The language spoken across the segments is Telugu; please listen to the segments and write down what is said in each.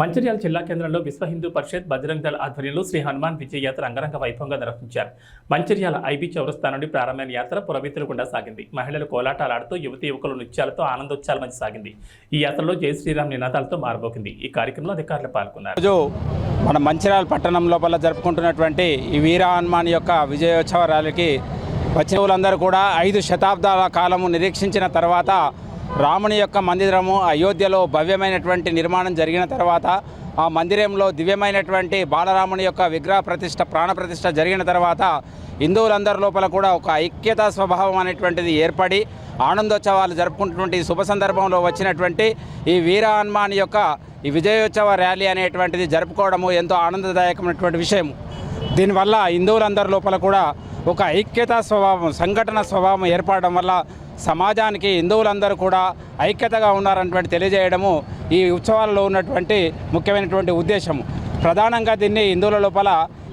మంచిర్యాల జిల్లా కేంద్రంలో విశ్వ హిందూ పరిషత్ బజరంగ్ దళ ఆధ్వర్యంలో శ్రీ హనుమాన్ విజయ యాత్ర అంగరంగ వైభవంగా నిర్వహించారు. మంచిర్యాల ఐబీ చౌరస్థా నుండి ప్రారంభమైన యాత్ర పురవీతులుగుండా సాగింది. మహిళలు కోలాటాలాడుతూ యువతి యువకులు నృత్యాలతో ఆనందోత్సాల మధ్య సాగింది. ఈ యాత్రలో జై శ్రీరామ్ నినాదాలతో మారబోకింది. ఈ కార్యక్రమంలో అధికారులు పాల్గొన్నారు. రోజు మన మంచిర్యాల పట్టణం లోపల జరుపుకుంటున్నటువంటి ఈ వీర హనుమాన్ యొక్క విజయోత్సవ ర్యాలీకి వచ్చిన వాళ్ళందరూ కూడా ఐదు శతాబ్దాల కాలము నిరీక్షించిన తర్వాత రాముని యొక్క మందిరము అయోధ్యలో భవ్యమైనటువంటి నిర్మాణం జరిగిన తర్వాత ఆ మందిరంలో దివ్యమైనటువంటి బాలరాముని యొక్క విగ్రహ ప్రతిష్ట ప్రాణప్రతిష్ట జరిగిన తర్వాత హిందువులందరి లోపల కూడా ఒక ఐక్యతా స్వభావం అనేటువంటిది ఏర్పడి ఆనందోత్సవాలు జరుపుకుంటున్నటువంటి శుభ సందర్భంలో వచ్చినటువంటి ఈ వీర హనుమాన్ యొక్క ఈ విజయోత్సవ ర్యాలీ అనేటువంటిది జరుపుకోవడము ఎంతో ఆనందదాయకమైనటువంటి విషయం దీనివల్ల హిందువులందరి లోపల కూడా ఒక ఐక్యతా స్వభావం సంఘటన స్వభావం ఏర్పడడం వల్ల సమాజానికి హిందువులందరూ కూడా ఐక్యతగా ఉన్నారన్నటువంటి తెలియజేయడము ఈ ఉత్సవాలలో ఉన్నటువంటి ముఖ్యమైనటువంటి ఉద్దేశము. ప్రధానంగా దీన్ని హిందువుల లోపల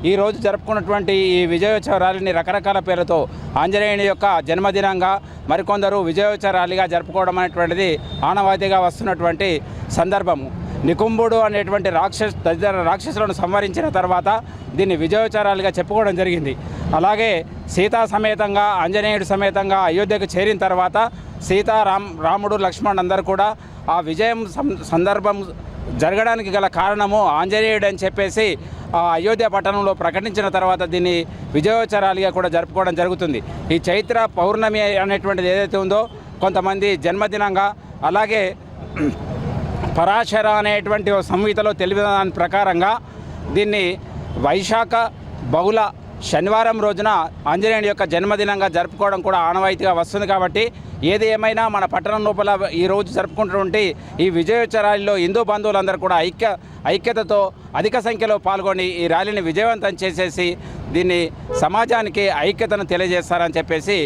ఈ రోజు జరుపుకున్నటువంటి ఈ విజయోత్సవ ర్యాలీని రకరకాల పేర్లతో ఆంజనేయుని యొక్క జన్మదినంగా మరికొందరు విజయోత్సవ ర్యాలీగా జరుపుకోవడం అనేటువంటిది ఆనవాయితీగా వస్తున్నటువంటి సందర్భము. నికుంభుడు అనేటువంటి రాక్షస తదితర రాక్షసులను సంహరించిన తర్వాత దీన్ని విజయోచారాలుగా చెప్పుకోవడం జరిగింది. అలాగే సీతా సమేతంగా ఆంజనేయుడు సమేతంగా అయోధ్యకు చేరిన తర్వాత సీతా రామ్ రాముడు లక్ష్మణ్ అందరూ కూడా ఆ విజయం సందర్భం జరగడానికి గల కారణము ఆంజనేయుడు అని చెప్పేసి ఆ అయోధ్య పట్టణంలో ప్రకటించిన తర్వాత దీన్ని విజయోత్సరాలుగా కూడా జరుపుకోవడం జరుగుతుంది. ఈ చైత్ర పౌర్ణమి అనేటువంటిది ఏదైతే ఉందో కొంతమంది జన్మదినంగా అలాగే పరాశర అనేటువంటి సంహితలో తెలిపిన దాని ప్రకారంగా దీన్ని వైశాఖ బహుళ శనివారం రోజున ఆంజనేయుని యొక్క జన్మదినంగా జరుపుకోవడం కూడా ఆనవాయితీగా వస్తుంది కాబట్టి ఏది ఏమైనా మన పట్టణం లోపల ఈ రోజు జరుపుకుంటున్నటువంటి ఈ విజయోత్సవ ర్యాలీలో హిందూ బంధువులందరూ కూడా ఐక్య ఐక్యతతో అధిక సంఖ్యలో పాల్గొని ఈ ర్యాలీని విజయవంతం చేసేసి దీన్ని సమాజానికి ఐక్యతను తెలియజేస్తారని చెప్పేసి